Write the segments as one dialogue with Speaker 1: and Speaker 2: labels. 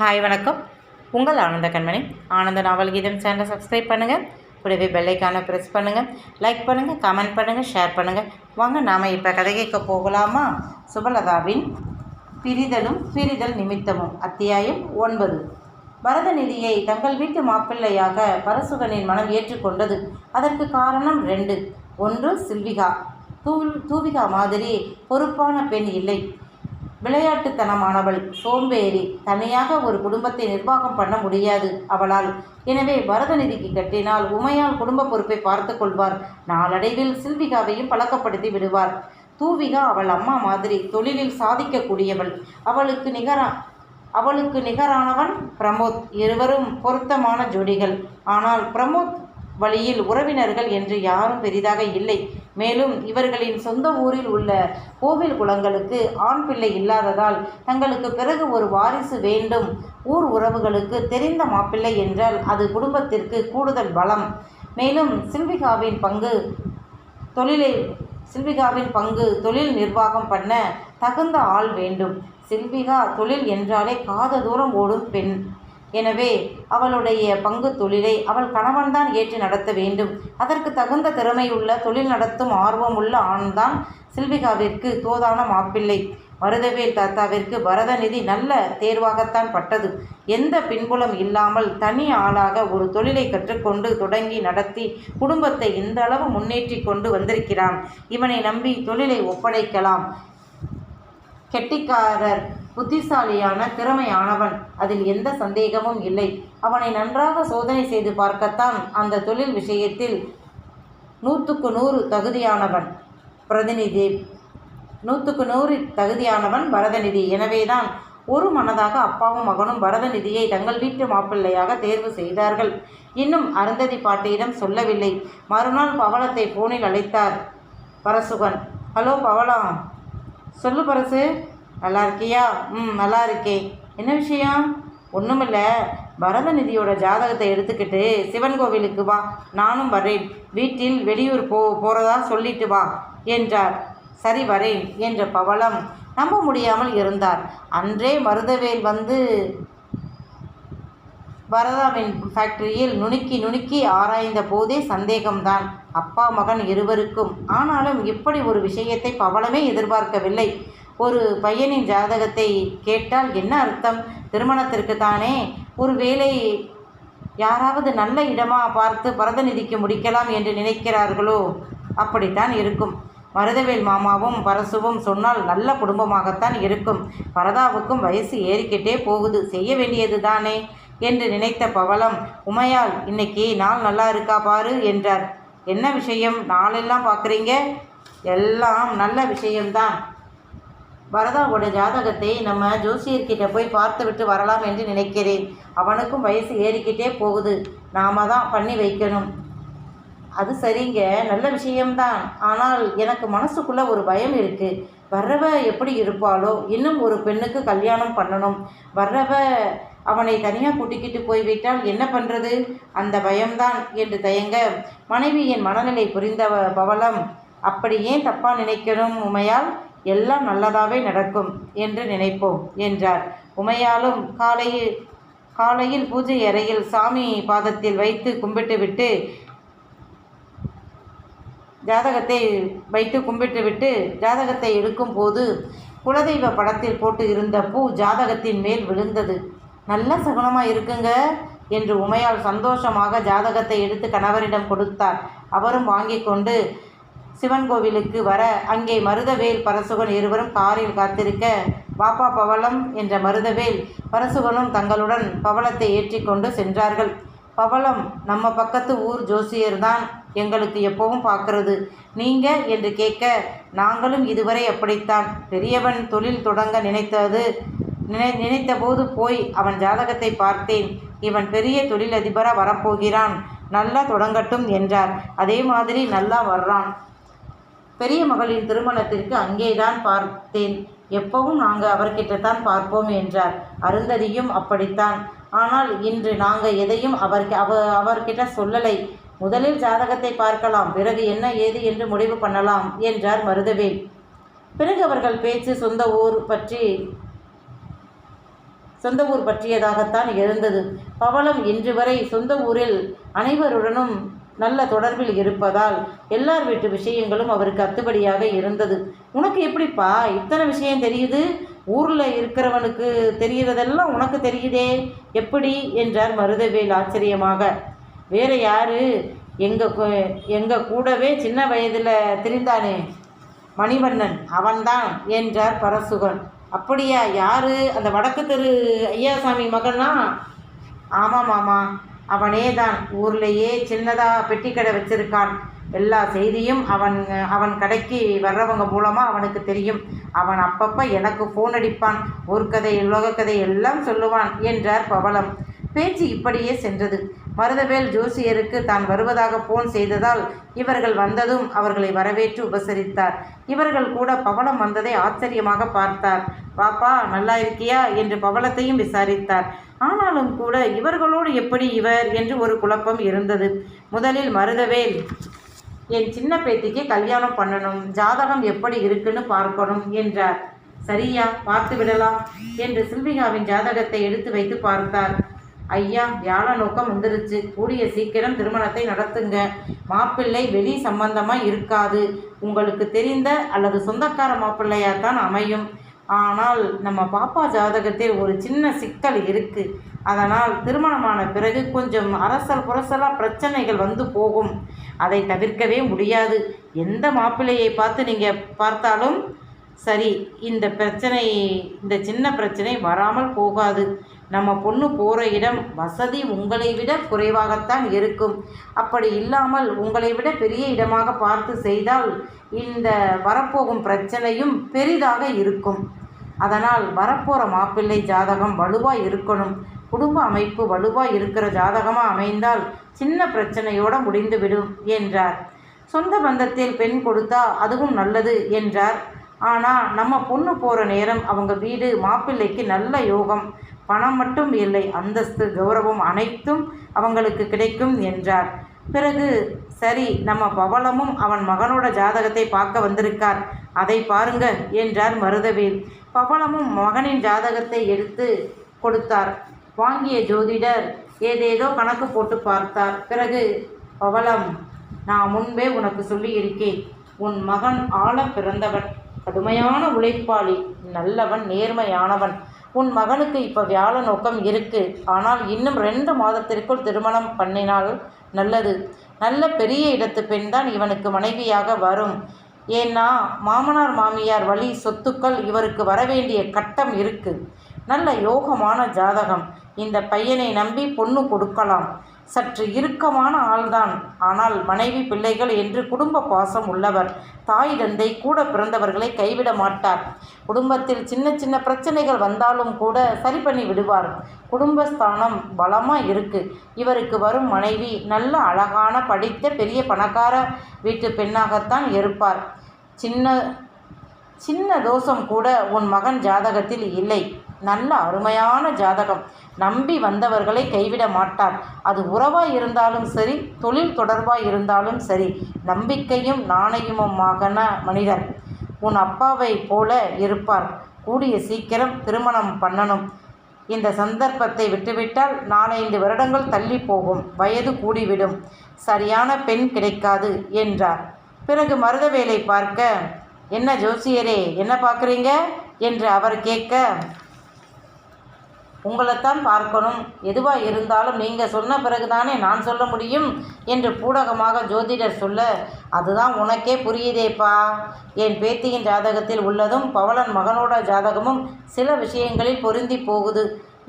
Speaker 1: Hi வணக்கம். உங்கள் ஆனந்த கண்மணி. ஆனந்த நாவல் கீதம் சேனலை சப்ஸ்கிரைப் பண்ணுங்கள் கூடவே பெல்லைக்கான ப்ரெஸ் பண்ணுங்கள் லைக் பண்ணுங்கள் கமெண்ட் பண்ணுங்கள் ஷேர் பண்ணுங்கள் வாங்க நாம் இப்போ கதை கேட்க போகலாமா? சுபலதாவின் பிரிதலும் பிரிதல் நிமித்தமும் அத்தியாயம் ஒன்பது. பரதநிதியை தங்கள் வீட்டு மாப்பிள்ளையாக பரசுகனின் மனம் ஏற்றுக்கொண்டது. அதற்கு காரணம் ரெண்டு. ஒன்று சில்விகா. தூ தூவிகா மாதிரி பொறுப்பான பெண் இல்லை. விளையாட்டுத்தனமானவள். சோம்பேறி தனியாக ஒரு குடும்பத்தை நிர்வாகம் பண்ண முடியாது அவளால். எனவே பரதநிதிக்கு கட்டினால் உமையால் குடும்ப பொறுப்பை பார்த்து கொள்வார். நாளடைவில் சில்விகாவையும் பழக்கப்படுத்தி விடுவார். தூவிகா அவள் அம்மா மாதிரி தொழிலில் சாதிக்கக்கூடியவள். அவளுக்கு நிகரா அவளுக்கு நிகரானவன் பிரமோத். இருவரும் பொருத்தமான ஜோடிகள். ஆனால் பிரமோத் வழியில் உறவினர்கள் என்று யாரும் பெரிதாக இல்லை. மேலும் இவர்களின் சொந்த ஊரில் உள்ள கோவில் குளங்களுக்கு ஆண் பிள்ளை இல்லாததால் தங்களுக்கு பிறகு ஒரு வாரிசு வேண்டும். ஊர் உறவுகளுக்கு தெரிந்த மாப்பிள்ளை என்றால் அது குடும்பத்திற்கு கூடுதல் பலம். மேலும் சில்விகாவின் பங்கு தொழிலை சில்விகாவின் பங்கு தொழில் நிர்வாகம் பண்ண தகுந்த ஆள் வேண்டும். சில்விகா தொழில் என்றாலே காத தூரம் ஓடும் பெண். எனவே அவளுடைய பங்கு தொழிலை அவள் கணவன்தான் ஏற்று நடத்த வேண்டும். அதற்கு தகுந்த திறமையுள்ள தொழில் நடத்தும் ஆர்வமுள்ள ஆண்தான் சில்விகாவிற்கு தோதான மாப்பிள்ளை மருதவேல் தாத்தாவிற்கு பரதநிதி நல்ல தேர்வாகத்தான் பட்டது. எந்த பின்புலம் இல்லாமல் தனி ஆளாக ஒரு தொழிலை கற்றுக்கொண்டு தொடங்கி நடத்தி குடும்பத்தை இந்த அளவு முன்னேற்றி கொண்டு வந்திருக்கிறான். இவனை நம்பி தொழிலை ஒப்படைக்கலாம். கெட்டிக்காரர் புத்திசாலியான திறமையானவன். அதில் எந்த சந்தேகமும் இல்லை. அவனை நன்றாக சோதனை செய்து பார்க்கத்தான் அந்த தொழில் விஷயத்தில் நூற்றுக்கு நூறு தகுதியானவன். பிரதிநிதி நூற்றுக்கு நூறு தகுதியானவன் பரதநிதி. எனவேதான் ஒரு மனதாக அப்பாவும் மகனும் பரதநிதியை தங்கள் வீட்டு மாப்பிள்ளையாக தேர்வு செய்தார்கள். இன்னும் அருந்ததி பாட்டியிடம் சொல்லவில்லை. மறுநாள் பவளத்தை போனில் அழைத்தார் பரசுகன். ஹலோ பவளா சொல்லு பரசு. நல்லா இருக்கியா ம் நல்லா இருக்கே என்ன விஷயம்? ஒன்றுமில்ல பரதநிதியோட ஜாதகத்தை எடுத்துக்கிட்டு சிவன் கோவிலுக்கு வா. நானும் வரேன் வீட்டில் வெளியூர் போ போகிறதா சொல்லிட்டு வா என்றார். சரி வரேன் என்ற பவளம் நம்ப முடியாமல் இருந்தார். அன்றே மருதவேல் வந்து பரதாவின் ஃபேக்டரியில் நுணுக்கி நுணுக்கி ஆராய்ந்த போதே சந்தேகம்தான். அப்பா மகன் இருவருக்கும். ஆனாலும் இப்படி ஒரு விஷயத்தை பவளமே எதிர்பார்க்கவில்லை. ஒரு பையனின் ஜாதகத்தை கேட்டால் என்ன அர்த்தம்? திருமணத்திற்கு தானே ஒரு வேலை யாராவது நல்ல இடமா பார்த்து பரதநிதிக்கு முடிக்கலாம் என்று நினைக்கிறார்களோ? அப்படித்தான் இருக்கும். மருதவேல் மாமாவும் பரசுவும் சொன்னால் நல்ல குடும்பமாகத்தான் இருக்கும். பரதாவுக்கும் வயசு ஏறிக்கிட்டே போகுது. செய்ய வேண்டியது தானே? என்று நினைத்த பவளம் உமையால் இன்னைக்கு நாள் நல்லா இருக்கா பாரு என்றார். என்ன விஷயம்? நாளெல்லாம் பார்க்குறீங்க? எல்லாம் நல்ல விஷயம்தான். பரதாவோட ஜாதகத்தை நம்ம ஜோசியர்கிட்ட போய் பார்த்து விட்டு வரலாம் என்று நினைக்கிறேன். அவனுக்கும் வயசு ஏறிக்கிட்டே போகுது. நாம தான் பண்ணி வைக்கணும். அது சரிங்க. நல்ல விஷயம்தான். ஆனால் எனக்கு மனசுக்குள்ள ஒரு பயம் இருக்கு. வர்றவ எப்படி இருப்பாளோ? இன்னும் ஒரு பெண்ணுக்கு கல்யாணம் பண்ணணும். வர்றவ அவனை தனியாக கூட்டிக்கிட்டு போய்விட்டால் என்ன பண்ணுறது அந்த பயம்தான் என்று தயங்க மனைவியின் மனநிலை புரிந்த பவளம். அப்படி ஏன் தப்பாக நினைக்கணும் உமையால்? எல்லாம் நல்லதாகவே நடக்கும் என்று நினைப்போம் என்றார். உமையாலும் காலையில் காலையில் பூஜை அறையில் சாமி பாதத்தில் வைத்து கும்பிட்டுவிட்டு ஜாதகத்தை வைத்து கும்பிட்டுவிட்டு ஜாதகத்தை எடுக்கும் போது குலதெய்வ படத்தில் போட்டு இருந்த பூ ஜாதகத்தின் மேல் விழுந்தது. நல்ல சகுனமாக இருக்குங்க என்று உமையால் சந்தோஷமாக ஜாதகத்தை எடுத்து கணவரிடம் கொடுத்தார் அவரும் வாங்கி கொண்டு சிவன் கோவிலுக்கு வர அங்கே மருதவேல் பரசுகன் இருவரும் காரில் காத்திருக்க பாப்பா பவளம் என்ற மருதவேல் பரசுகனும் தங்களுடன் பவளத்தை ஏற்றிக்கொண்டு சென்றார்கள். பவளம் நம்ம பக்கத்து ஊர் ஜோசியர் தான் எங்களுக்கு எப்பவும் பார்க்கறது. நீங்க? என்று கேட்க நாங்களும் இதுவரை அப்படித்தான். பெரியவன் தொழில் தொடங்க நினைத்தது நினை நினைத்தபோது போய் அவன் ஜாதகத்தை பார்த்தேன். இவன் பெரிய தொழிலதிபராக வரப்போகிறான். நல்லா தொடங்கட்டும் என்றார். அதே மாதிரி நல்லா வர்றான். பெரிய மகளின் திருமணத்திற்கு அங்கேதான் பார்த்தேன். எப்பவும் நாங்கள் அவர்கிட்ட தான் பார்ப்போம் என்றார். அருந்ததியும் அப்படித்தான். ஆனால் இன்று நாங்கள் எதையும் அவர் அவ அவர்கிட்ட சொல்லலை. முதலில் ஜாதகத்தை பார்க்கலாம். பிறகு என்ன ஏது என்று முடிவு பண்ணலாம் என்றார் மருதவேல் பிறகு அவர்கள் பேச்சு சொந்த ஊர் பற்றி சொந்த ஊர் பற்றியதாகத்தான் இருந்தது பவளம் இன்று வரை சொந்த ஊரில் அனைவருடனும் நல்ல தொடர்பில் இருப்பதால் எல்லார் வீட்டு விஷயங்களும் அவருக்கு அத்துபடியாக இருந்தது. உனக்கு எப்படிப்பா? இத்தனை விஷயம் தெரியுது? ஊரில் இருக்கிறவனுக்கு தெரிகிறதெல்லாம் உனக்கு தெரியுதே? எப்படி? என்றார் மருதவேல் ஆச்சரியமாக. வேற யாரு? எங்கள் எங்கள் கூடவே சின்ன வயதில் திரிந்தானே? மணிவண்ணன். அவன்தான் என்றார் பரசுகன். அப்படியா? யாரு? அந்த வடக்கு தெரு ஐயாசாமி மகனா? ஆமாம் மாமா. அவனே தான் ஊர்லேயே சின்னதாக பெட்டி கடை வச்சிருக்கான். எல்லா செய்தியும் அவன் அவன் கடைக்கு வர்றவங்க மூலமாக அவனுக்கு தெரியும். அவன் அப்பப்போ எனக்கு ஃபோன் அடிப்பான். ஒரு கதை உலக கதை எல்லாம் சொல்லுவான் என்றார் பவளம். பேச்சு இப்படியே சென்றது. மருதவேல் ஜோசியருக்கு தான் வருவதாக போன் செய்ததால் இவர்கள் வந்ததும் அவர்களை வரவேற்று உபசரித்தார். இவர்கள் கூட பவளம் வந்ததை ஆச்சரியமாக பார்த்தார். பாப்பா நல்லா இருக்கியா? என்று பவளத்தையும் விசாரித்தார். ஆனாலும் கூட இவர்களோடு எப்படி இவர் என்று ஒரு குழப்பம் இருந்தது. முதலில் மருதவேல் என் சின்ன பேத்திக்கு கல்யாணம் பண்ணணும் ஜாதகம் எப்படி இருக்குன்னு பார்க்கணும் என்றார். சரியா பார்த்து விடலாம் என்று சில்விகாவின் ஜாதகத்தை எடுத்து வைத்து பார்த்தார். ஐயா வியாழ நோக்கம் வந்துருச்சு. கூடிய சீக்கிரம் திருமணத்தை நடத்துங்க. மாப்பிள்ளை வெளி சம்பந்தமாக இருக்காது. உங்களுக்கு தெரிந்த அல்லது சொந்தக்கார மாப்பிள்ளையாக தான் அமையும். ஆனால் நம்ம பாப்பா ஜாதகத்தில் ஒரு சின்ன சிக்கல் இருக்குது அதனால் திருமணமான பிறகு கொஞ்சம் அரசல் புரசலாக பிரச்சனைகள் வந்து போகும். அதை தவிர்க்கவே முடியாது. எந்த மாப்பிள்ளையை பார்த்து நீங்கள் பார்த்தாலும் சரி இந்த பிரச்சனை இந்த சின்ன பிரச்சனை வராமல் போகாது. நம்ம பொண்ணு போகிற இடம் வசதி உங்களை விட குறைவாகத்தான் இருக்கும். அப்படி இல்லாமல் உங்களை விட பெரிய இடமாக பார்த்து செய்தால் இந்த வரப்போகும் பிரச்சனையும் பெரிதாக இருக்கும். அதனால் வரப்போகிற மாப்பிள்ளை ஜாதகம் வலுவாக இருக்கணும். குடும்ப அமைப்பு வலுவாக இருக்கிற ஜாதகமாக அமைந்தால் சின்ன பிரச்சனையோடு முடிந்துவிடும் என்றார். சொந்த பந்தத்தில் பெண் கொடுத்தா அதுவும் நல்லது என்றார். ஆனால் நம்ம பொண்ணு போகிற நேரம் அவங்க வீடு மாப்பிள்ளைக்கு நல்ல யோகம் பணம் மட்டும் இல்லை அந்தஸ்து கௌரவம் அனைத்தும் அவங்களுக்கு கிடைக்கும் என்றார். பிறகு சரி நம்ம பவளமும் அவன் மகனோட ஜாதகத்தை பார்க்க வந்திருக்கார். அதை பாருங்க என்றார் மருதவேல். பவளமும் மகனின் ஜாதகத்தை எடுத்து கொடுத்தார். வாங்கிய ஜோதிடர் ஏதேதோ கணக்கு போட்டு பார்த்தார். பிறகு பவளம் நான் முன்பே உனக்கு சொல்லியிருக்கேன். உன் மகன் ஆழ பிறந்தவன். கடுமையான உழைப்பாளி நல்லவன் நேர்மையானவன். உன் மகனுக்கு இப்போ வியாழ நோக்கம் இருக்கு. ஆனால் இன்னும் ரெண்டு மாதத்திற்குள் திருமணம் பண்ணினால் நல்லது. நல்ல பெரிய இடத்து பெண் தான் இவனுக்கு மனைவியாக வரும். ஏன்னா மாமனார் மாமியார் வழி சொத்துக்கள் இவருக்கு வரவேண்டிய கட்டம் இருக்கு. நல்ல யோகமான ஜாதகம். இந்த பையனை நம்பி பொண்ணு கொடுக்கலாம். சற்று இறுக்கமான ஆள்தான். ஆனால் மனைவி பிள்ளைகள் என்று குடும்ப பாசம் உள்ளவர். தாய் தந்தை கூட பிறந்தவர்களை கைவிட மாட்டார். குடும்பத்தில் சின்ன சின்ன பிரச்சனைகள் வந்தாலும் கூட சரி பண்ணி விடுவார். குடும்பஸ்தானம் பலமாக இருக்கு. இவருக்கு வரும் மனைவி நல்ல அழகான படித்த பெரிய பணக்கார வீட்டு பெண்ணாகத்தான் இருப்பார். சின்ன சின்ன தோஷம் கூட உன் மகன் ஜாதகத்தில் இல்லை. நல்ல அருமையான ஜாதகம். நம்பி வந்தவர்களை கைவிட மாட்டார் அது உறவாக இருந்தாலும் சரி தொழில் தொடர்பாக இருந்தாலும் சரி நம்பிக்கையும் நாணயமுமாகன மனிதர் உன் அப்பாவை போல இருப்பார். கூடிய சீக்கிரம் திருமணம் பண்ணணும். இந்த சந்தர்ப்பத்தை விட்டுவிட்டால் நாலைந்து வருடங்கள் தள்ளி போகும் வயது கூடிவிடும். சரியான பெண் கிடைக்காது என்றார். பிறகு மருதவேலை பார்க்க என்ன ஜோசியரே என்ன பார்க்குறீங்க? என்று அவர் கேட்க உங்களைத்தான் பார்க்கணும். எதுவாக இருந்தாலும் நீங்கள் சொன்ன பிறகுதானே நான் சொல்ல முடியும்? என்று பூடகமாக ஜோதிடர் சொல்ல அதுதான் உனக்கே புரியுதேப்பா. என் பேத்தியின் ஜாதகத்தில் உள்ளதும் பவளன் மகனோட ஜாதகமும் சில விஷயங்களில் பொருந்தி போகுது.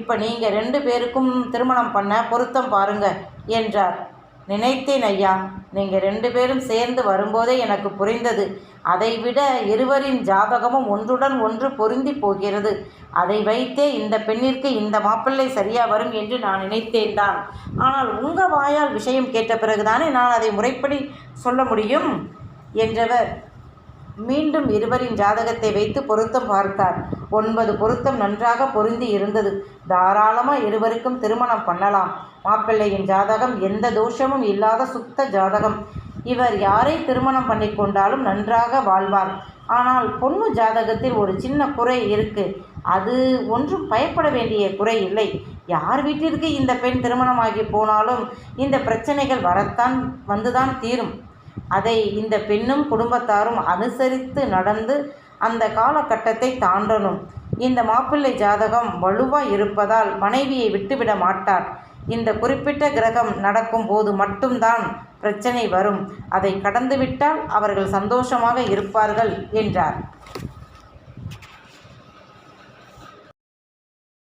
Speaker 1: இப்போ நீங்கள் ரெண்டு பேருக்கும் திருமணம் பண்ண பொருத்தம் பாருங்க என்றார். நினைத்தேன் ஐயா. நீங்கள் ரெண்டு பேரும் சேர்ந்து வரும்போதே எனக்கு புரிந்தது. அதைவிட இருவரின் ஜாதகமும் ஒன்றுடன் ஒன்று பொருந்தி போகிறது. அதை வைத்தே இந்த பெண்ணிற்கு இந்த மாப்பிள்ளை சரியாக வரும் என்று நான் நினைத்தேன் தான். ஆனால் உங்கள் வாயால் விஷயம் கேட்ட பிறகுதானே நான் அதை முறைப்படி சொல்ல முடியும்? என்றவர் மீண்டும் இருவரின் ஜாதகத்தை வைத்து பொருத்தம் பார்த்தார். ஒன்பது பொருத்தம் நன்றாக பொருந்தி இருந்தது. தாராளமாக இருவருக்கும் திருமணம் பண்ணலாம். மாப்பிள்ளையின் ஜாதகம் எந்த தோஷமும் இல்லாத சுத்த ஜாதகம். இவர் யாரை திருமணம் பண்ணி கொண்டாலும் நன்றாக வாழ்வார். ஆனால் பொண்ணு ஜாதகத்தில் ஒரு சின்ன குறை இருக்கு. அது ஒன்றும் பயப்பட வேண்டிய குறை இல்லை. யார் வீட்டிற்கு இந்த பெண் திருமணமாகி போனாலும் இந்த பிரச்சனைகள் வரத்தான் வந்துதான் தீரும். அதை இந்த பெண்ணும் குடும்பத்தாரும் அனுசரித்து நடந்து அந்த காலகட்டத்தை தாண்டணும். இந்த மாப்பிள்ளை ஜாதகம் வலுவாக இருப்பதால் மனைவியை விட்டுவிட மாட்டார். இந்த குறிப்பிட்ட கிரகம் நடக்கும் போது மட்டும்தான் பிரச்சனை வரும். அதை கடந்துவிட்டால் அவர்கள் சந்தோஷமாக இருப்பார்கள் என்றார்.